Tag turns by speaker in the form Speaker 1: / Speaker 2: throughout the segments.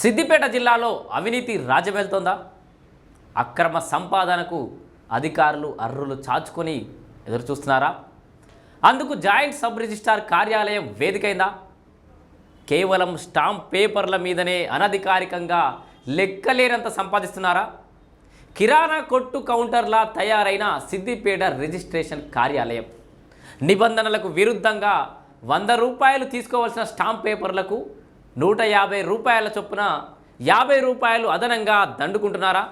Speaker 1: సిద్దిపేట జిల్లాలో అవినీతి రాజ్యమేలుతోందా అక్రమ సంపాదనకు అధికారులు అర్రులు చాచుకొని ఎదురుచూస్తున్నారా? అందుకు జాయింట్ సబ్ రిజిస్ట్రార్ కార్యాలయం వేదికైందా? కేవలం స్టాంప్ పేపర్ల మీదనే అనధికారికంగా లెక్కలేనంత సంపాదిస్తున్నారా? కిరాణా కొట్టు కౌంటర్లా తయారైన సిద్దిపేట రిజిస్ట్రేషన్ కార్యాలయం. నిబంధనలకు విరుద్ధంగా వంద రూపాయలు తీసుకోవాల్సిన స్టాంప్ పేపర్లకు నూట యాభై రూపాయల చొప్పున యాభై రూపాయలు అదనంగా దండుకుంటున్నారా?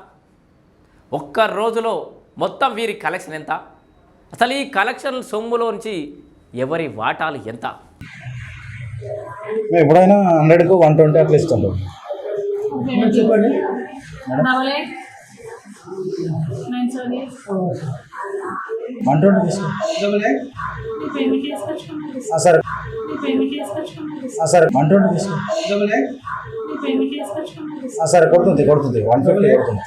Speaker 1: ఒక్క రోజులో మొత్తం వీరి కలెక్షన్ ఎంత? అసలు ఈ కలెక్షన్ సొమ్ములోంచి ఎవరి వాటాలు ఎంత?
Speaker 2: ఎప్పుడైనా హండ్రెడ్కు వన్ ట్వంటీ అట్లా ఇస్తుంటాం వన్ ట్వంటీ తీసుకో సరే. సరే. వన్ ట్వంటీ తీసుకో సరే కొడుతుంది కొడుతుంది. వన్ ఫిఫ్టీ కొడుతుంది.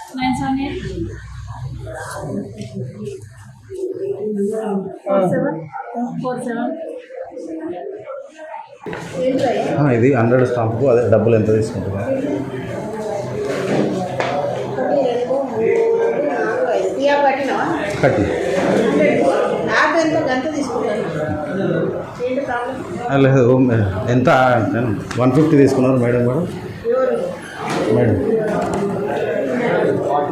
Speaker 2: ఇది హండ్రెడ్ స్టాంప్కు అదే డబ్బులు ఎంత తీసుకుంటున్నా కట్టి.
Speaker 3: నాకు ఎంతో గంట తీసుకుంటాను ఏంటి ప్రాబ్లం?
Speaker 2: ఆ, లేదు ఎంత? వన్ ఫిఫ్టీ తీసుకున్నారు మేడం మేడం మేడం.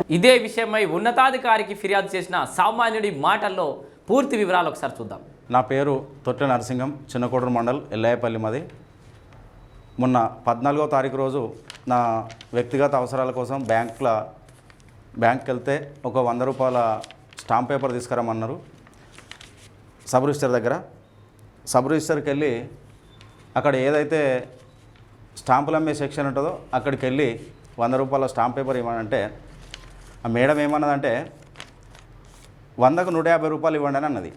Speaker 1: ఇదే విషయమై ఉన్నతాధికారికి ఫిర్యాదు చేసిన సామాన్యుడి మాటల్లో పూర్తి వివరాలు ఒకసారి చూద్దాం.
Speaker 4: నా పేరు తొట్టె నరసింగం చిన్నకోడూరు మండల్ ఎల్లాయపల్లి మాది. మొన్న పద్నాలుగో తారీఖు రోజు నా వ్యక్తిగత అవసరాల కోసం బ్యాంకుల బ్యాంక్కి వెళ్తే ఒక వంద రూపాయల స్టాంప్ పేపర్ తీసుకురమ్మన్నారు. సబ్ రిజిస్టర్ దగ్గర. సబ్ రిజిస్టర్కి వెళ్ళి అక్కడ ఏదైతే స్టాంపులు అమ్మే సెక్షన్ ఉంటుందో అక్కడికి వెళ్ళి వంద రూపాయల స్టాంప్ పేపర్ ఇవ్వనంటే ఆ మేడం ఏమన్నదంటే వందకు నూట యాభై రూపాయలు ఇవ్వండి అని అన్నది.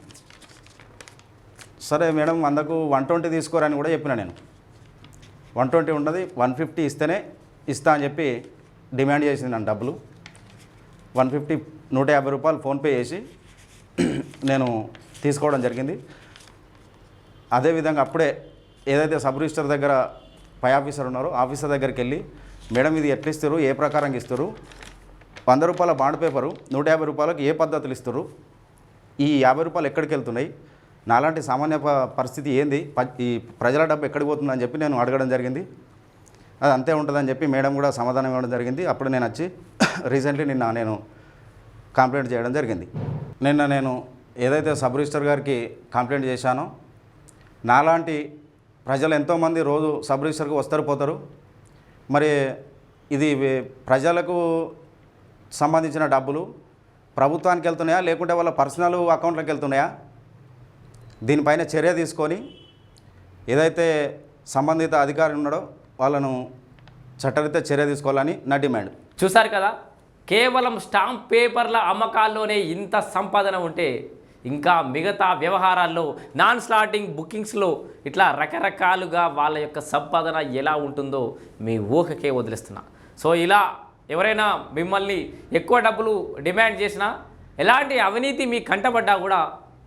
Speaker 4: సరే మేడం వందకు వన్ ట్వంటీ తీసుకోరని కూడా చెప్పిన నేను. వన్ ట్వంటీ ఉండదు వన్ ఫిఫ్టీ ఇస్తేనే ఇస్తా అని చెప్పి డిమాండ్ చేసింది నన్ను డబ్బులు. వన్ ఫిఫ్టీ నూట యాభై రూపాయలు ఫోన్పే చేసి నేను తీసుకోవడం జరిగింది. అదేవిధంగా అప్పుడే ఏదైతే సబ్ రిజిస్టర్ దగ్గర పై ఆఫీసర్ ఉన్నారో ఆఫీసర్ దగ్గరికి వెళ్ళి మేడం ఇది ఎట్లా ఇస్తారు? ఏ ప్రకారంగా ఇస్తారు? వంద రూపాయల బాండ్ పేపరు నూట యాభై రూపాయలకు ఏ పద్ధతులు ఇస్తారు? ఈ యాభై రూపాయలు ఎక్కడికి వెళ్తున్నాయి? నాలాంటి సామాన్య పరిస్థితి ఏంది? ప- ఈ ప్రజల డబ్బు ఎక్కడికి పోతుందని చెప్పి నేను అడగడం జరిగింది. అది అంతే ఉంటుందని చెప్పి మేడం కూడా సమాధానం ఇవ్వడం జరిగింది. అప్పుడు నేను వచ్చి రీసెంట్లీ నిన్న నేను కంప్లైంట్ చేయడం జరిగింది. నిన్న నేను ఏదైతే సబ్ రిజిస్టర్ గారికి కంప్లైంట్ చేశానో నాలాంటి ప్రజలు ఎంతోమంది రోజు సబ్ రిజిస్టర్కి వస్తారు పోతారు. మరి ఇది ప్రజలకు సంబంధించిన డబ్బులు ప్రభుత్వానికి వెళ్తున్నాయా లేకుంటే వాళ్ళ పర్సనల్ అకౌంట్లోకి వెళ్తున్నాయా? దీనిపైన చర్య తీసుకొని ఏదైతే సంబంధిత అధికారి ఉన్నాడో వాళ్ళను చట్టరీత్యా చర్య తీసుకోవాలని నా డిమాండ్.
Speaker 1: చూశారు కదా? కేవలం స్టాంప్ పేపర్ల అమ్మకాల్లోనే ఇంత సంపాదన ఉంటే ఇంకా మిగతా వ్యవహారాల్లో నాన్ స్లాటింగ్ బుకింగ్స్లో ఇట్లా రకరకాలుగా వాళ్ళ యొక్క సంపాదన ఎలా ఉంటుందో మీ ఊహకే వదిలిస్తున్నా. సో ఇలా ఎవరైనా మిమ్మల్ని ఎక్కువ డబ్బులు డిమాండ్ చేసినా ఎలాంటి అవినీతి మీ కంటపడ్డా కూడా